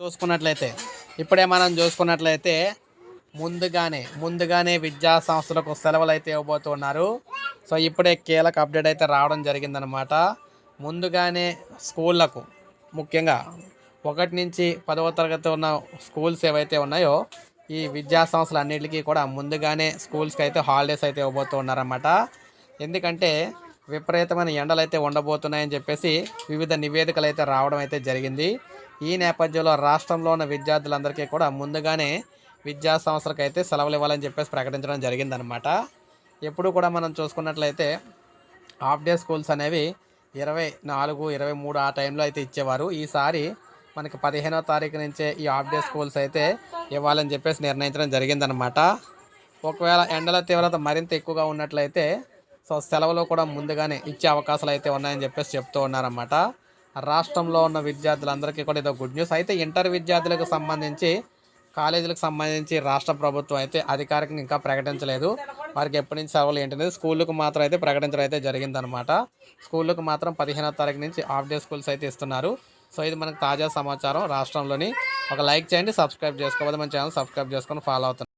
చూసుకున్నట్లయితే ఇప్పుడే మనం చూసుకున్నట్లయితే ముందుగానే ముందుగానే విద్యా సంస్థలకు సెలవులు అయితే ఇవ్వబోతున్నారు సో ఇప్పుడే కీలక అప్డేట్ అయితే రావడం జరిగిందనమాట ముందుగానే స్కూళ్ళకు ముఖ్యంగా ఒకటి నుంచి పదవ తరగతి ఉన్న స్కూల్స్ ఏవైతే ఉన్నాయో ఈ విద్యా సంస్థలు అన్నిటికీ కూడా ముందుగానే స్కూల్స్కి అయితే హాలిడేస్ అయితే ఇవ్వబోతూ ఉన్నారన్నమాట. ఎందుకంటే విపరీతమైన ఎండలు అయితే ఉండబోతున్నాయని చెప్పేసి వివిధ నివేదికలు అయితే రావడం అయితే జరిగింది. ఈ నేపథ్యంలో రాష్ట్రంలో ఉన్న విద్యార్థులందరికీ కూడా ముందుగానే విద్యా సంస్థలకు అయితే సెలవులు ఇవ్వాలని చెప్పేసి ప్రకటించడం జరిగిందనమాట ఎప్పుడు కూడా మనం చూసుకున్నట్లయితే హాఫ్ డే స్కూల్స్ అనేవి ఇరవై నాలుగు ఇరవై మూడు ఆ టైంలో అయితే ఇచ్చేవారు. ఈసారి మనకి పదిహేనో తారీఖు నుంచే ఈ హాఫ్ డే స్కూల్స్ అయితే ఇవ్వాలని చెప్పేసి నిర్ణయించడం జరిగిందనమాట ఒకవేళ ఎండల తీవ్రత మరింత ఎక్కువగా ఉన్నట్లయితే సో సెలవులు కూడా ముందుగానే ఇచ్చే అవకాశాలు అయితే ఉన్నాయని చెప్పేసి చెప్తూ ఉన్నారన్నమాట. రాష్ట్రంలో ఉన్న విద్యార్థులందరికీ కూడా ఇదో గుడ్ న్యూస్. అయితే ఇంటర్ విద్యార్థులకు సంబంధించి కాలేజీలకు సంబంధించి రాష్ట్ర ప్రభుత్వం అయితే అధికారికంగా ఇంకా ప్రకటించలేదు. వారికి ఎప్పటి నుంచి సెలవులు ఏంటనేది స్కూళ్ళకు మాత్రం అయితే ప్రకటించడం అయితే జరిగిందనమాట స్కూళ్ళకు మాత్రం పదిహేనో తారీఖు నుంచి హాఫ్ డే స్కూల్స్ అయితే ఇస్తున్నారు. సో ఇది మనకు తాజా సమాచారం రాష్ట్రంలోని. ఒక లైక్ చేయండి సబ్స్క్రైబ్ చేసుకోవాలి మన ఛానల్ సబ్స్క్రైబ్ చేసుకొని ఫాలో అవుతుంది